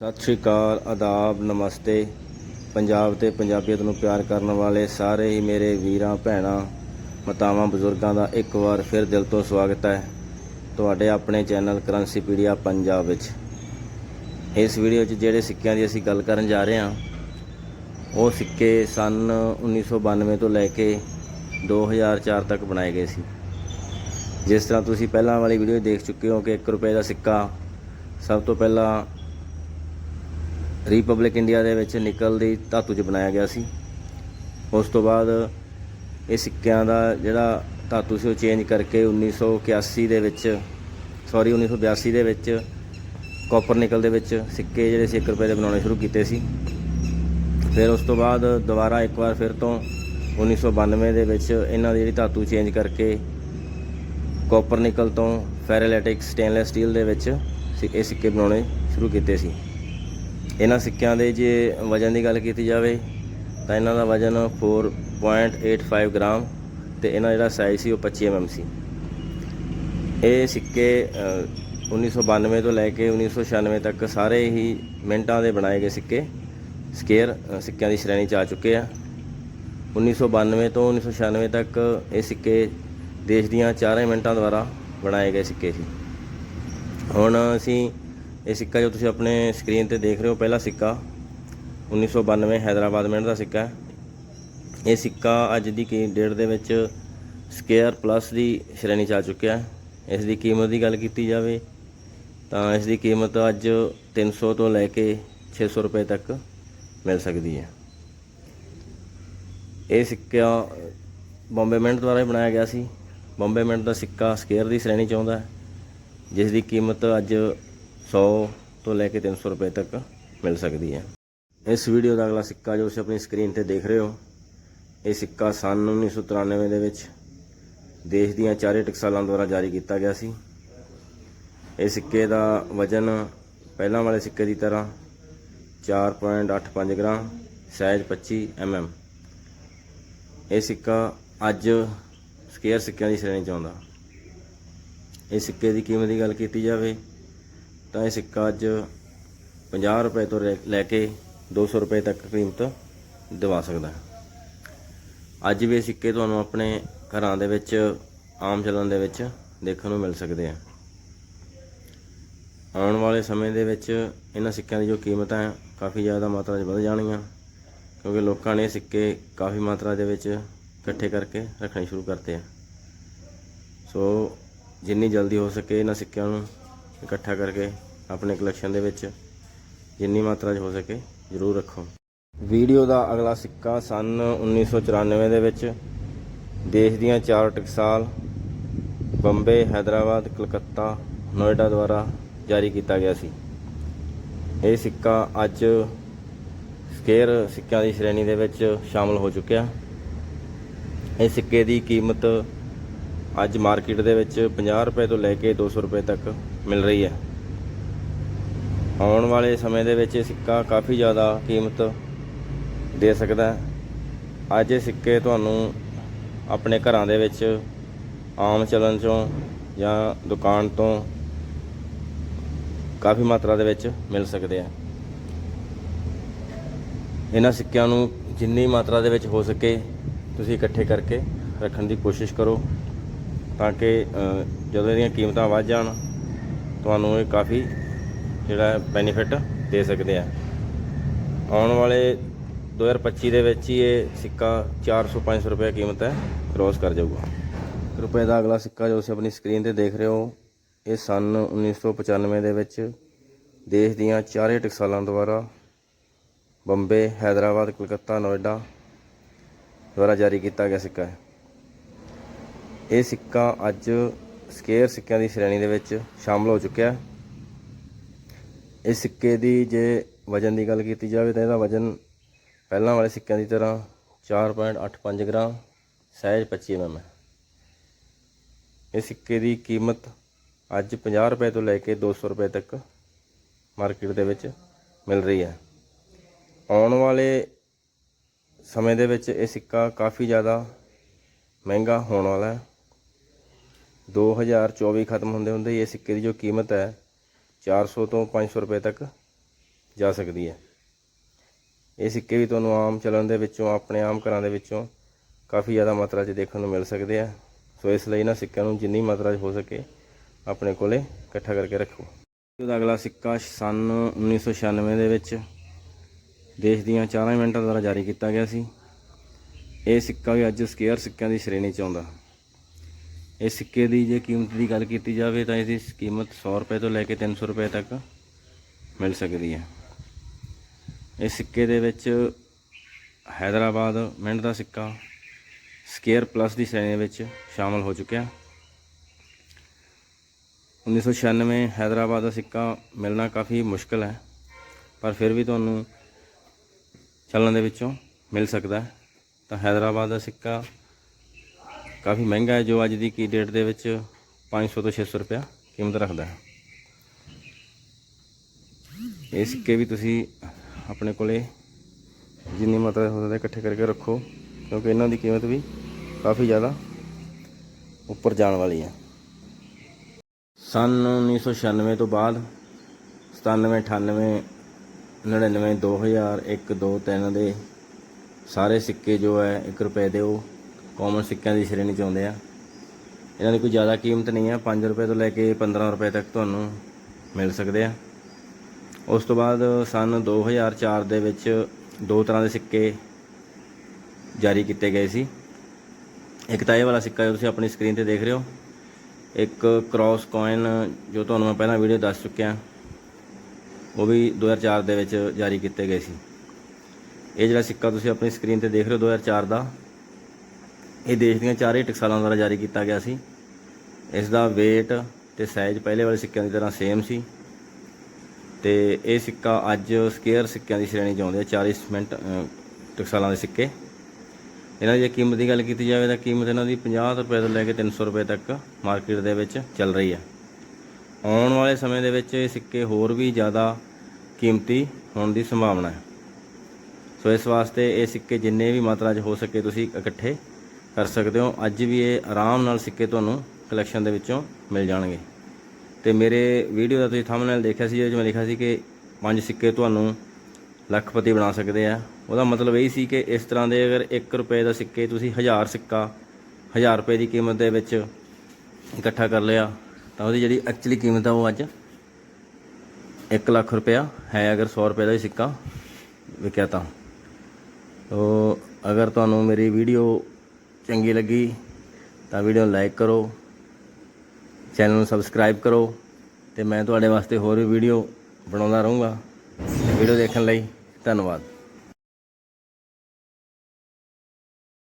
ਸਤਿ ਸ਼੍ਰੀ ਅਕਾਲ, ਆਦਾਬ, ਨਮਸਤੇ। ਪੰਜਾਬ ਤੇ ਪੰਜਾਬੀਅਤ ਨੂੰ ਪਿਆਰ ਕਰਨ ਵਾਲੇ ਸਾਰੇ ਹੀ ਮੇਰੇ ਵੀਰਾਂ, ਭੈਣਾਂ, ਮਾਤਾਵਾਂ, ਬਜ਼ੁਰਗਾਂ ਦਾ ਇੱਕ ਵਾਰ ਫਿਰ ਦਿਲ ਤੋਂ ਸਵਾਗਤ ਹੈ ਤੁਹਾਡੇ ਆਪਣੇ ਚੈਨਲ ਕਰੰਸੀ ਪੀਡੀਆ ਪੰਜਾਬ ਵਿੱਚ। ਇਸ ਵੀਡੀਓ 'ਚ ਜਿਹੜੇ ਸਿੱਕਿਆਂ ਦੀ ਅਸੀਂ ਗੱਲ ਕਰਨ ਜਾ ਰਹੇ ਹਾਂ, ਉਹ ਸਿੱਕੇ ਸਨ 1992 ਤੋਂ ਲੈ ਕੇ 2004 ਤੱਕ ਬਣਾਏ ਗਏ ਸੀ। ਜਿਸ ਤਰ੍ਹਾਂ ਤੁਸੀਂ ਪਹਿਲਾਂ ਵਾਲੀ ਵੀਡੀਓ ਦੇਖ ਚੁੱਕੇ ਹੋ ਕਿ 1 ਰੁਪਏ ਦਾ ਸਿੱਕਾ ਸਭ ਤੋਂ ਪਹਿਲਾਂ ਰਿਪਬਲਿਕ ਇੰਡੀਆ ਦੇ ਵਿੱਚ ਨਿਕਲ ਦੀ ਧਾਤੂ 'ਚ ਬਣਾਇਆ ਗਿਆ ਸੀ। ਉਸ ਤੋਂ ਬਾਅਦ ਇਹ ਸਿੱਕਿਆਂ ਦਾ ਜਿਹੜਾ ਧਾਤੂ ਸੀ, ਉਹ ਚੇਂਜ ਕਰਕੇ 1981 ਦੇ ਵਿੱਚ ਸੌਰੀ 1982 ਦੇ ਵਿੱਚ ਕਾਪਰ ਨਿਕਲ ਦੇ ਵਿੱਚ ਸਿੱਕੇ ਜਿਹੜੇ ਸੀ 1 ਰੁਪਏ ਦੇ ਬਣਾਉਣੇ ਸ਼ੁਰੂ ਕੀਤੇ ਸੀ। ਫਿਰ ਉਸ ਤੋਂ ਬਾਅਦ ਦੁਬਾਰਾ ਇੱਕ ਵਾਰ ਫਿਰ ਤੋਂ 1992 ਦੇ ਵਿੱਚ ਇਹਨਾਂ ਦੀ ਜਿਹੜੀ ਧਾਤੂ ਚੇਂਜ ਕਰਕੇ ਕਾਪਰ ਨਿਕਲ ਤੋਂ ਫੈਰੋਲੈਟਿਕ ਸਟੇਨਲੈਸ ਸਟੀਲ ਦੇ ਵਿੱਚ ਸਿ- ਇਹ ਸਿੱਕੇ ਬਣਾਉਣੇ ਸ਼ੁਰੂ ਕੀਤੇ ਸੀ। ਇਹਨਾਂ ਸਿੱਕਿਆਂ ਦੇ ਜੇ ਵਜਨ ਦੀ ਗੱਲ ਕੀਤੀ ਜਾਵੇ ਤਾਂ ਇਹਨਾਂ ਦਾ ਵਜਨ 4.85 ਗ੍ਰਾਮ ਤੇ ਇਹਨਾਂ ਜਿਹੜਾ ਸਾਈਜ਼ ਸੀ ਉਹ 25 mm ਸੀ। ਇਹ ਸਿੱਕੇ ਅ, 1992 ਤੋਂ ਲੈ ਕੇ 1996 ਤੱਕ ਸਾਰੇ ਹੀ ਮਿੰਟਾਂ ਦੇ ਬਣਾਏ ਗਏ ਸਿੱਕੇ। ਸਕੇਅਰ ਸਿੱਕਿਆਂ ਦੀ ਸ਼੍ਰੇਣੀ 'ਚ ਆ ਚੁੱਕੇ ਆ। 1992 ਤੋਂ 1996 ਤੱਕ ਇਹ ਸਿੱਕੇ ਦੇਸ਼ ਦੀਆਂ ਚਾਰੇ ਮਿੰਟਾਂ ਦੁਆਰਾ ਬਣਾਏ ਗਏ ਸਿੱਕੇ ਸੀ। ਹੁਣ ਅਸੀਂ ਇਹ ਸਿੱਕਾ ਜੋ ਤੁਸੀਂ ਆਪਣੇ ਸਕਰੀਨ ਤੇ ਦੇਖ ਰਹੇ ਹੋ, ਪਹਿਲਾ ਸਿੱਕਾ। 1992 ਹੈਦਰਾਬਾਦ ਮਿੰਟ ਦਾ ਸਿੱਕਾ ਹੈ। ਇਹ ਸਿੱਕਾ ਅੱਜ ਦੀ ਕੀ ਡੇਟ ਦੇ ਵਿੱਚ ਸਕੇਅਰ ਪਲੱਸ ਦੀ ਸ਼੍ਰੇਣੀ ਚ ਆ ਚੁੱਕਿਆ ਹੈ। ਇਸ ਦੀ ਕੀਮਤ ਦੀ ਗੱਲ ਕੀਤੀ ਜਾਵੇ ਤਾਂ ਇਸ ਦੀ ਕੀਮਤ ਅੱਜ 300 ਤੋਂ ਲੈ ਕੇ 600 ਰੁਪਏ ਤੱਕ ਮਿਲ ਸਕਦੀ ਹੈ। ਇਹ ਸਿੱਕਾ ਬੰਬੇ ਮਿੰਟ ਦੁਆਰਾ ਹੀ ਬਣਾਇਆ ਗਿਆ ਸੀ। ਬੰਬੇ ਮਿੰਟ ਦਾ ਸਿੱਕਾ ਸਕੇਅਰ ਦੀ ਸ਼੍ਰੇਣੀ ਚ ਆਉਂਦਾ ਹੈ, ਜਿਸ ਦੀ ਕੀਮਤ ਅੱਜ 100 ਤੋਂ ਲੈ ਕੇ 300 ਰੁਪਏ ਤੱਕ ਮਿਲ ਸਕਦੀ ਹੈ। ਇਸ ਵੀਡੀਓ ਦਾ ਅਗਲਾ ਸਿੱਕਾ ਜੋ ਤੁਸੀਂ ਆਪਣੀ ਸਕਰੀਨ ਤੇ ਦੇਖ ਰਹੇ ਹੋ, ਇਹ ਸਿੱਕਾ ਸਨ 1993 ਦੇ ਵਿੱਚ ਦੇਸ਼ ਦੀਆਂ ਚਾਰੇ ਟਕਸਾਲਾਂ ਦੁਆਰਾ ਜਾਰੀ ਕੀਤਾ ਗਿਆ ਸੀ। ਇਹ ਸਿੱਕੇ ਦਾ ਵਜ਼ਨ ਪਹਿਲਾਂ ਵਾਲੇ ਸਿੱਕੇ ਦੀ ਤਰ੍ਹਾਂ 4.85 ਗ੍ਰਾਮ ਸਾਈਜ਼ 25 mm ਇਹ ਸਿੱਕਾ ਅੱਜ ਸਕੇਅਰ ਸਿੱਕਿਆਂ ਦੀ ਸ਼੍ਰੇਣੀ ਚ ਆਉਂਦਾ। ਇਹ ਸਿੱਕੇ ਦੀ ਕੀਮਤ ਦੀ ਗੱਲ ਕੀਤੀ ਜਾਵੇ ਤਾਂ ਇਹ ਸਿੱਕਾ ਅੱਜ 50 ਰੁਪਏ ਤੋਂ ਲੈ- ਲੈ ਕੇ 200 ਰੁਪਏ ਤੱਕ ਕੀਮਤ ਦਿਵਾ ਸਕਦਾ ਅੱਜ ਵੀ ਇਹ ਸਿੱਕੇ ਤੁਹਾਨੂੰ ਆਪਣੇ ਘਰਾਂ ਦੇ ਵਿੱਚ, ਆਮ ਚੱਲਣ ਦੇ ਵਿੱਚ ਦੇਖਣ ਨੂੰ ਮਿਲ ਸਕਦੇ ਆ। ਆਉਣ ਵਾਲੇ ਸਮੇਂ ਦੇ ਵਿੱਚ ਇਹਨਾਂ ਸਿੱਕਿਆਂ ਦੀ ਜੋ ਕੀਮਤਾਂ ਹੈ, ਕਾਫੀ ਜ਼ਿਆਦਾ ਮਾਤਰਾ 'ਚ ਵੱਧ ਜਾਣਗੀਆਂ, ਕਿਉਂਕਿ ਲੋਕਾਂ ਨੇ ਇਹ ਸਿੱਕੇ ਕਾਫੀ ਮਾਤਰਾ ਦੇ ਵਿੱਚ ਇਕੱਠੇ ਕਰਕੇ ਰੱਖਣੇ ਸ਼ੁਰੂ ਕਰਤੇ ਆ। ਸੋ ਜਿੰਨੀ ਜਲਦੀ ਹੋ ਸਕੇ ਇਹਨਾਂ ਸਿੱਕਿਆਂ ਨੂੰ ਇਕੱਠਾ ਕਰਕੇ ਆਪਣੇ ਕਲੈਕਸ਼ਨ ਦੇ ਵਿੱਚ, ਜਿੰਨੀ ਮਾਤਰਾ 'ਚ ਹੋ ਸਕੇ, ਜ਼ਰੂਰ ਰੱਖੋ। ਵੀਡੀਓ ਦਾ ਅਗਲਾ ਸਿੱਕਾ ਸਨ 1994 ਦੇ ਵਿੱਚ, ਦੇਸ਼ ਦੀਆਂ ਚਾਰ ਟਕਸਾਲ, ਬੰਬੇ, ਹੈਦਰਾਬਾਦ, ਕਲਕੱਤਾ, ਨੋਇਡਾ ਦੁਆਰਾ ਜਾਰੀ ਕੀਤਾ ਗਿਆ ਸੀ। ਇਹ ਸਿੱਕਾ ਅੱਜ ਸਕੇਅਰ ਸਿੱਕਿਆਂ ਦੀ ਸ਼੍ਰੇਣੀ ਦੇ ਵਿੱਚ ਸ਼ਾਮਲ ਹੋ ਚੁੱਕਿਆ। ਇਹ ਸਿੱਕੇ ਦੀ ਕੀਮਤ ਅੱਜ ਮਾਰਕੀਟ ਦੇ ਵਿੱਚ 50 ਰੁਪਏ ਤੋਂ ਲੈ ਕੇ 200 ਰੁਪਏ ਤੱਕ ਮਿਲ ਰਹੀ ਹੈ। ਆਉਣ ਵਾਲੇ ਸਮੇਂ ਦੇ ਵਿੱਚ ਇਹ ਸਿੱਕਾ ਕਾਫੀ ਜ਼ਿਆਦਾ ਕੀਮਤ ਦੇ ਸਕਦਾ ਹੈ। ਅੱਜ ਇਹ ਸਿੱਕੇ ਤੁਹਾਨੂੰ ਆਪਣੇ ਘਰਾਂ ਦੇ ਵਿੱਚ ਆਮ ਚੱਲਣ ਚੋਂ ਜਾਂ ਦੁਕਾਨ ਤੋਂ ਕਾਫੀ ਮਾਤਰਾ ਦੇ ਵਿੱਚ ਮਿਲ ਸਕਦੇ ਆ। ਇਹਨਾਂ ਸਿੱਕਿਆਂ ਨੂੰ ਜਿੰਨੀ ਮਾਤਰਾ ਦੇ ਵਿੱਚ ਹੋ ਸਕੇ ਤੁਸੀਂ ਇਕੱਠੇ ਕਰਕੇ ਰੱਖਣ ਦੀ ਕੋਸ਼ਿਸ਼ ਕਰੋ ਤਾਂ ਕਿ ਜਦੋਂ ਇਹਦੀਆਂ ਕੀਮਤਾਂ ਵੱਧ ਜਾਣ, ਤੁਹਾਨੂੰ ਇਹ ਕਾਫੀ ਜਿਹੜਾ ਬੈਨੀਫਿਟ ਦੇ ਸਕਦੇ ਆ। ਆਉਣ ਵਾਲੇ 2025 ਦੇ ਵਿੱਚ ਹੀ ਇਹ ਸਿੱਕਾ 400-500 ਰੁਪਏ ਕੀਮਤ ਹੈ ਕ੍ਰੋਸ ਕਰ ਜਾਊਗਾ। ਰੁਪਏ ਦਾ ਅਗਲਾ ਸਿੱਕਾ ਜੋ ਤੁਸੀਂ ਆਪਣੀ ਸਕਰੀਨ ਤੇ ਦੇਖ ਰਹੇ ਹੋ, ਇਹ ਸਨ 1995 ਦੇ ਵਿੱਚ। ਦੇਸ਼ ਦੀਆਂ ਚਾਰੇ ਟਕਸਾਲਾਂ ਦੁਆਰਾ ਬੰਬੇ, ਹੈਦਰਾਬਾਦ, ਕਲਕੱਤਾ, ਨੋਇਡਾ ਦੁਆਰਾ ਜਾਰੀ ਕੀਤਾ ਗਿਆ ਸਿੱਕਾ ਹੈ। ਇਹ ਸਿੱਕਾ ਅੱਜ ਸਕੇਅਰ ਸਿੱਕਿਆਂ ਦੀ ਸ਼੍ਰੇਣੀ ਦੇ ਵਿੱਚ ਸ਼ਾਮਲ ਹੋ ਚੁੱਕਿਆ ਹੈ। ਇਹ ਸਿੱਕੇ ਦੀ ਜੇ ਵਜਨ ਦੀ ਗੱਲ ਕੀਤੀ ਜਾਵੇ ਤਾਂ ਇਹਦਾ ਵਜਨ ਪਹਿਲਾਂ ਵਾਲੇ ਸਿੱਕਿਆਂ ਦੀ ਤਰ੍ਹਾਂ 4.85 ਗ੍ਰਾਮ, ਸਾਈਜ਼ 25 mm ਹੈ। ਇਹ ਸਿੱਕੇ ਦੀ ਕੀਮਤ ਅੱਜ 50 ਰੁਪਏ ਤੋਂ ਲੈ ਕੇ 200 ਰੁਪਏ ਤੱਕ ਮਾਰਕੀਟ ਦੇ ਵਿੱਚ ਮਿਲ ਰਹੀ ਹੈ। ਆਉਣ ਵਾਲੇ ਸਮੇਂ ਦੇ ਵਿੱਚ ਇਹ ਸਿੱਕਾ ਕਾਫੀ ਜ਼ਿਆਦਾ ਮਹਿੰਗਾ ਹੋਣ ਵਾਲਾ ਹੈ। 2024 ਖਤਮ ਹੁੰਦੇ ਹੁੰਦੇ ਇਹ ਸਿੱਕੇ ਦੀ ਜੋ ਕੀਮਤ ਹੈ 400 ਤੋਂ 500 ਰੁਪਏ ਤੱਕ ਜਾ ਸਕਦੀ ਹੈ। ਇਹ ਸਿੱਕੇ ਵੀ ਤੁਹਾਨੂੰ ਆਮ ਚਲਣ ਦੇ ਵਿੱਚੋਂ, ਆਪਣੇ ਆਮ ਘਰਾਂ ਦੇ ਵਿੱਚੋਂ ਕਾਫੀ ਜ਼ਿਆਦਾ ਮਾਤਰਾ 'ਚ ਦੇਖਣ ਨੂੰ ਮਿਲ ਸਕਦੇ ਆ। ਸੋ ਇਸ ਲਈ ਨਾ ਸਿੱਕਿਆਂ ਨੂੰ ਜਿੰਨੀ ਮਾਤਰਾ 'ਚ ਹੋ ਸਕੇ ਆਪਣੇ ਕੋਲੇ ਇਕੱਠਾ ਕਰਕੇ ਰੱਖੋ। ਉਹਦਾ ਅਗਲਾ ਸਿੱਕਾ ਸਨ 1996 ਦੇ ਵਿੱਚ ਦੇਸ਼ ਦੀਆਂ ਚਾਰਾਂ ਮਿੰਟਾਂ ਦੁਆਰਾ ਜਾਰੀ ਕੀਤਾ ਗਿਆ ਸੀ। ਇਹ ਸਿੱਕਾ ਵੀ ਅੱਜ ਸਕੇਅਰ ਸਿੱਕਿਆਂ ਦੀ ਸ਼੍ਰੇਣੀ 'ਚ ਆਉਂਦਾ। ਇਸ ਸਿੱਕੇ ਦੀ ਜੇ ਕੀਮਤ ਦੀ ਗੱਲ ਕੀਤੀ ਜਾਵੇ ਤਾਂ ਇਸ ਦੀ ਕੀਮਤ 100 ਰੁਪਏ ਤੋਂ ਲੈ ਕੇ 300 ਰੁਪਏ ਤੱਕ ਮਿਲ ਸਕਦੀ ਹੈ। ਇਸ ਸਿੱਕੇ ਦੇ ਵਿੱਚ ਹੈਦਰਾਬਾਦ ਮਿੰਟ ਦਾ ਸਿੱਕਾ, ਸਕੇਅਰ ਪਲੱਸ ਦੀ ਸ਼੍ਰੇਣੀ ਵਿੱਚ ਸ਼ਾਮਲ ਹੋ ਚੁੱਕਿਆ। 1996 ਹੈਦਰਾਬਾਦ ਦਾ ਸਿੱਕਾ ਮਿਲਣਾ ਕਾਫੀ ਮੁਸ਼ਕਲ ਹੈ, ਪਰ ਫਿਰ ਵੀ ਤੁਹਾਨੂੰ ਚੱਲਣ ਦੇ ਵਿੱਚੋਂ ਮਿਲ ਸਕਦਾ ਹੈ। ਤਾਂ ਹੈਦਰਾਬਾਦ ਦਾ ਸਿੱਕਾ ਕਾਫੀ ਮਹਿੰਗਾ ਹੈ, ਜੋ ਅੱਜ ਦੀ ਕੀ ਡੇਟ ਦੇ ਵਿੱਚ 500 ਤੋਂ 600 ਰੁਪਇਆ ਕੀਮਤ ਰੱਖਦਾ ਹੈ। ਇਹ ਸਿੱਕੇ ਵੀ ਤੁਸੀਂ ਆਪਣੇ ਕੋਲੇ ਜਿੰਨੀ ਮਾਤਰਾ ਹੋ ਸਕਦਾ ਇਕੱਠੇ ਕਰਕੇ ਰੱਖੋ, ਕਿਉਂਕਿ ਇਹਨਾਂ ਦੀ ਕੀਮਤ ਵੀ ਕਾਫੀ ਜ਼ਿਆਦਾ ਉੱਪਰ ਜਾਣ ਵਾਲੀ ਹੈ। ਸਨ 1996 ਤੋਂ ਬਾਅਦ 97 98 99 2000 1 2 3 ਦੇ ਸਾਰੇ ਸਿੱਕੇ ਜੋ ਹੈ 1 ਰੁਪਏ ਦੇ ਉਹ ਕਾਮਨ ਸਿੱਕਿਆਂ ਦੀ ਸ਼੍ਰੇਣੀ ਚ ਆਉਂਦੇ ਆ। ਇਹਨਾਂ ਦੀ ਕੋਈ ਜ਼ਿਆਦਾ ਕੀਮਤ ਨਹੀਂ ਹੈ 5 ਰੁਪਏ ਤੋਂ ਲੈ ਕੇ 15 ਰੁਪਏ ਤੱਕ ਤੁਹਾਨੂੰ ਮਿਲ ਸਕਦੇ ਆ। ਉਸ ਤੋਂ ਬਾਅਦ ਸਨ 2004 ਦੇ ਵਿੱਚ ਦੋ ਤਰ੍ਹਾਂ ਦੇ ਸਿੱਕੇ ਜਾਰੀ ਕੀਤੇ ਗਏ ਸੀ। ਇੱਕ ਤਾਂ ਇਹ ਵਾਲਾ ਸਿੱਕਾ ਜੋ ਤੁਸੀਂ ਆਪਣੀ ਸਕਰੀਨ ਤੇ ਦੇਖ ਰਹੇ ਹੋ, ਇੱਕ ਕ੍ਰਾਸ ਕੋਇਨ ਜੋ ਤੁਹਾਨੂੰ ਮੈਂ ਪਹਿਲਾਂ ਵੀਡੀਓ ਦੱਸ ਚੁੱਕਿਆ, ਉਹ ਵੀ 2004 ਦੇ ਵਿੱਚ ਜਾਰੀ ਕੀਤੇ ਗਏ ਸੀ। ਇਹ ਜਿਹੜਾ ਸਿੱਕਾ ਤੁਸੀਂ ਆਪਣੀ ਸਕਰੀਨ ਤੇ ਦੇਖ ਰਹੇ ਹੋ 2004 ਦਾ ਇਹ ਦੇਸ਼ ਦੀਆਂ ਚਾਰੇ ਟਕਸਾਲਾਂ ਦੁਆਰਾ ਜਾਰੀ ਕੀਤਾ ਗਿਆ ਸੀ। ਇਸ ਦਾ weight ਤੇ ਸਾਈਜ਼ ਪਹਿਲੇ ਵਾਲੇ ਸਿੱਕਿਆਂ ਦੀ ਤਰ੍ਹਾਂ ਸੇਮ ਸੀ। ਤੇ ਇਹ ਸਿੱਕਾ ਅੱਜ ਸਕੇਅਰ ਸਿੱਕਿਆਂ ਦੀ ਸ਼੍ਰੇਣੀ 'ਚ ਆਉਂਦੇ ਆ 40 ਮਿੰਟ ਟਕਸਾਲਾਂ ਦੇ ਸਿੱਕੇ। ਇਹਨਾਂ ਦੀ ਜੇ ਕੀਮਤ ਦੀ ਗੱਲ ਕੀਤੀ ਜਾਵੇ ਤਾਂ ਕੀਮਤ ਇਹਨਾਂ ਦੀ 50 ਰੁਪਏ ਤੋਂ ਲੈ ਕੇ 300 ਰੁਪਏ ਤੱਕ ਮਾਰਕੀਟ ਦੇ ਵਿੱਚ ਚੱਲ ਰਹੀ ਹੈ ਆਉਣ ਵਾਲੇ ਸਮੇਂ ਦੇ ਵਿੱਚ ਇਹ ਸਿੱਕੇ ਹੋਰ ਵੀ ਜ਼ਿਆਦਾ ਕੀਮਤੀ ਹੋਣ ਦੀ ਸੰਭਾਵਨਾ ਹੈ। ਸੋ ਇਸ ਵਾਸਤੇ ਇਹ ਸਿੱਕੇ ਜਿੰਨੇ ਵੀ ਮਾਤਰਾ 'ਚ ਹੋ ਸਕੇ ਤੁਸੀਂ ਇਕੱਠੇ ਕਰ ਸਕਦੇ ਹੋ। ਅੱਜ ਵੀ ਇਹ ਆਰਾਮ ਨਾਲ ਸਿੱਕੇ ਤੁਹਾਨੂੰ ਕਲੈਕਸ਼ਨ ਦੇ ਵਿੱਚੋਂ ਮਿਲ ਜਾਣਗੇ। ਤੇ ਮੇਰੇ ਵੀਡੀਓ ਦਾ ਤੁਸੀਂ ਥੰਬਨੇਲ ਦੇਖਿਆ ਸੀ ਜਿਹਦੇ 'ਚ ਮੈਂ ਲਿਖਿਆ ਸੀ ਕਿ ਪੰਜ ਸਿੱਕੇ ਤੁਹਾਨੂੰ ਲੱਖਪਤੀ ਬਣਾ ਸਕਦੇ ਆ। ਉਹਦਾ ਮਤਲਬ ਇਹ ਸੀ ਕਿ ਇਸ ਤਰ੍ਹਾਂ ਦੇ ਅਗਰ 1 ਰੁਪਏ ਦਾ ਸਿੱਕੇ ਤੁਸੀਂ 1000 ਸਿੱਕਾ 1000 ਰੁਪਏ ਦੀ ਕੀਮਤ ਦੇ ਵਿੱਚ ਇਕੱਠਾ ਕਰ ਲਿਆ, ਤਾਂ ਉਹਦੀ ਜਿਹੜੀ ਐਕਚੁਅਲੀ ਕੀਮਤ ਆ ਉਹ ਅੱਜ 1 ਲੱਖ ਰੁਪਇਆ ਹੈ ਅਗਰ 100 ਰੁਪਏ ਦਾ ਹੀ ਸਿੱਕਾ ਵਿਕਿਆ ਤਾਂ। ਤੋ ਅਗਰ ਤੁਹਾਨੂੰ ਮੇਰੀ ਵੀਡੀਓ ਚੰਗੀ ਲੱਗੀ ਤਾਂ ਵੀਡੀਓ ਨੂੰ ਲਾਈਕ ਕਰੋ ਚੈਨਲ ਨੂੰ ਸਬਸਕ੍ਰਾਈਬ ਕਰੋ ਤੇ ਮੈਂ ਤੁਹਾਡੇ ਵਾਸਤੇ ਹੋਰ ਵੀ ਵੀਡੀਓ ਬਣਾਉਂਦਾ ਰਹੂੰਗਾ। ਵੀਡੀਓ ਦੇਖਣ ਲਈ ਧੰਨਵਾਦ।